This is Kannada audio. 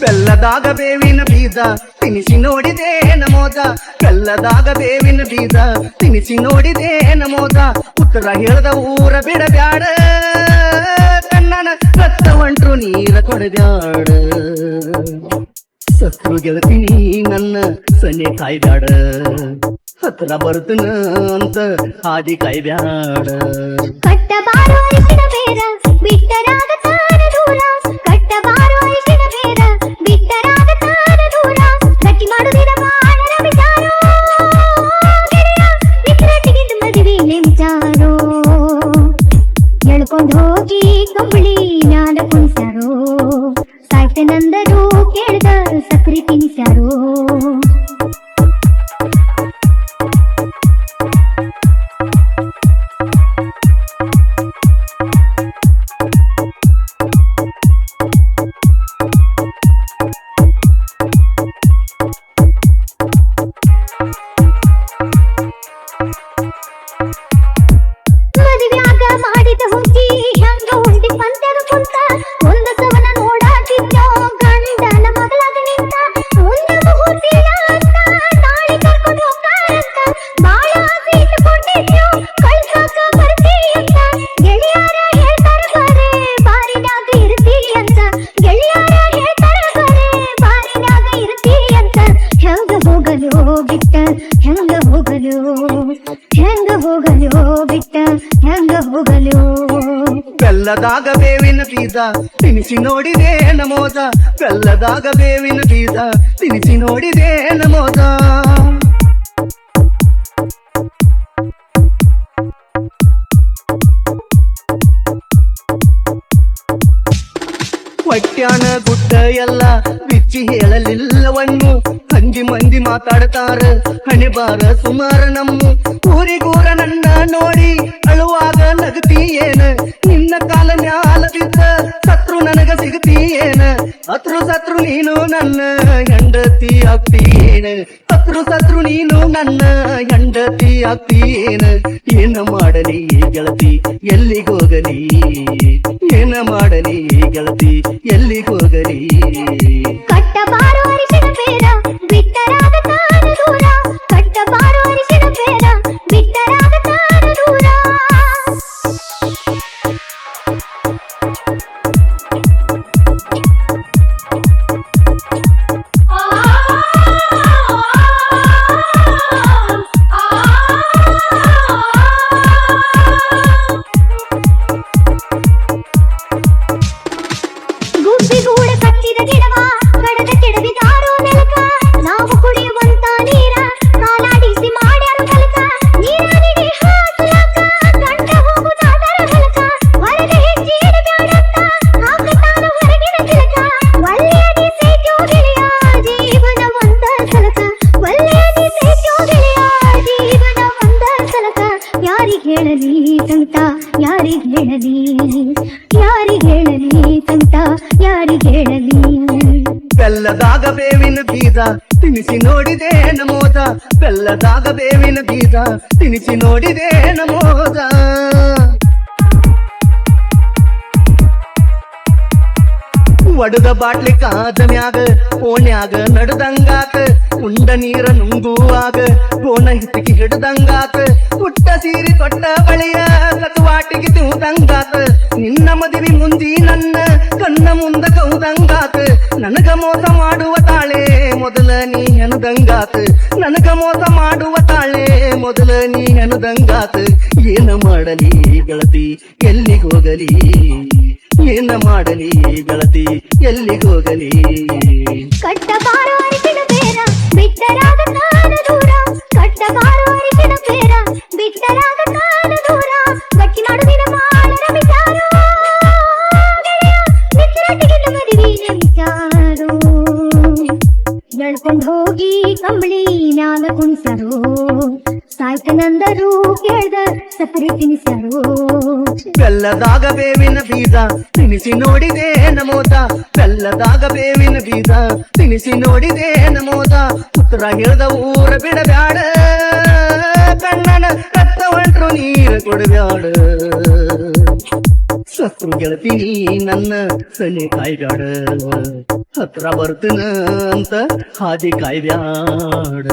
ಬೆಲ್ಲದಾಗ ಬೇವಿನ ಬೀಜ ತಿನಿಸಿ ನೋಡಿದೆ ನಮೋದ ಬೆಲ್ಲದಾಗ ಬೇವಿನ ಬೀಜ ತಿನಿಸಿ ನೋಡಿದೆ ನಮೋದ ಉತ್ತರ ಹೇಳದ ಊರ ಬಿಡಬ್ಯಾಡ. ಕಣ್ಣನ ರಕ್ತ ಹೊಂಟ್ರು ನೀರ ಕೊಡಬ್ಯಾಡ. ಸತ್ರು ಗೆಳತೀನಿ ನನ್ನ ಸನೆ ಕಾಯ್ಬ್ಯಾಡ. ಹತ್ರ ಬರ್ತನ ಅಂತ ಹಾದಿ ಕಾಯ್ಬ್ಯಾಡ. ಗಟ್ಟಿ ಬೆಲ್ಲದಾಗ ಬೇವಿನ ಬೀಜ ತಿನಿಸಿ ನೋಡಿದೆ ನಮೋದ ಬೆಲ್ಲದಾಗ ಬೇವಿನ ಬೀಜ ತಿನಿಸಿ ನೋಡಿದೆ ನಮೋದ ಹೊಟ್ಯಾನ ಗುಡ್ಡ ಎಲ್ಲ ಬಿಚ್ಚಿ ಹೇಳಲಿಲ್ಲವನ್ನು ಹಂದಿ ಮಂದಿ ಮಾತಾಡ್ತಾರ ಹಣಿಬಾರ ಸುಮಾರ ನಮ್ಮ ಊರಿಗೂರ ನನ್ನ ನೋಡಿ ಅಳುವಾಗ ನಗತಿ ಏನ? ನಿನ್ನ ಕಾಲ ಮ್ಯಾಲ ಬಿದ್ದ ಸತ್ರು ನನಗ ಸಿಗತಿ ಏನ? ಅತ್ರು ಸತ್ರು ನೀನು ನನ್ನ ಹೆಂಡತಿ ಆಗ್ತಿ ಹತ್ರು ಸತ್ರು ನೀನು ನನ್ನ ಹೆಂಡತಿ ಅತ್ತೀನ ಏನ ಮಾಡಲಿ ಗೆಳತಿ? ಎಲ್ಲಿಗೋಗಲಿ ಏನ ಮಾಡಲಿ ಗೆಳತಿ? ಎಲ್ಲಿಗೋಗಲಿ ಸಂತ ಯಾರಿಗ್ ಹೇಳಲಿ? ಯಾರಿಗೆ ಹೇಳಲಿ ಸಂತ ಯಾರಿಗೆ ಹೇಳಲಿ? ಬೆಲ್ಲದಾಗ ಬೇವಿನ ಬೀಜ ತಿನಿಸಿ ನೋಡಿದೆ ನಮೋದ. ಬೆಲ್ಲದಾಗ ಬೇವಿನ ಬೀಜ ತಿನಿಸಿ ನೋಡಿದೆ ನಮೋದ. ಒಡದ ಬಾಟ್ಲಿ ಕಾದ ಮ್ಯಾಗ ಓಣ್ಯಾಗ ನಡ್ದಂಗಾತ. ಉಂಡ ನೀರ ನುಂಗುವಾಗ ಗೋಣ ಹಿತ್ತಿಗೆ ಹಿಡ್ದಂಗಾತ ಪುಟ್ಟ ಸೀರಿ ಕೊಟ್ಟ ಬಳಿಯ ಕತುವಾಟಿಗೆ ತಿಂದಂಗಾತ ನಿನ್ನ ಮದುವೆ ಮುಂದಿ ನನ್ನ ಕಣ್ಣ ಮುಂದ ಕೌದಂಗಾತ ನನಗ ಮೋಸ ಮಾಡುವ ತಾಳೆ ಮೊದಲ ನೀ ಹೆಣದಂಗಾತ ನನಗ ಮೋಸ ಮಾಡುವ ತಾಳೆ ಮೊದಲ ನೀ ಹೆಣದಂಗಾತ ಏನ ಮಾಡಲಿ ಗೆಳತಿ ಎಲ್ಲಿಗೋಗಲಿ ಏನ ಮಾಡಲಿ ಗೆಳತಿ ಎಲ್ಲಿಗೋಗಲಿ ಕಟ್ಟಬಾರೋ ಅರಿಶಿನ ಕಂಬಳಿ ಮ್ಯಾಲ ಕುಣಿಸರು ಸಾಯ್ತನಂದರು ಕೇಳ್ದ ಸಕ್ಕರೆ ತಿನಿಸರು ಬೆಲ್ಲದಾಗ ಬೇವಿನ ಬೀಜ ತಿನಿಸಿ ನೋಡಿದೆ ನಮೋದ. ಬೆಲ್ಲದಾಗ ಬೇವಿನ ಬೀಜ ತಿನಿಸಿ ನೋಡಿದೆ ನಮೋದ. ಉತ್ತರ ಹೇಳ್ದ ಊರ ಬಿಡಬ್ಯಾಡ. ಕಣ್ಣನ ಕತ್ತ ಹೊಂಟ್ರು ನೀರು ಕೊಡಬ್ಯಾಡ. ಸತ್ರು ಗೆಳತೀನಿ ನನ್ನ ಸನಿ ಕಾಯ್ಬ್ಯಾಡ. ಹತ್ರ ಬರ್ತನ ಅಂತ ಹಾದಿ ಕಾಯ್ಬ್ಯಾಡ.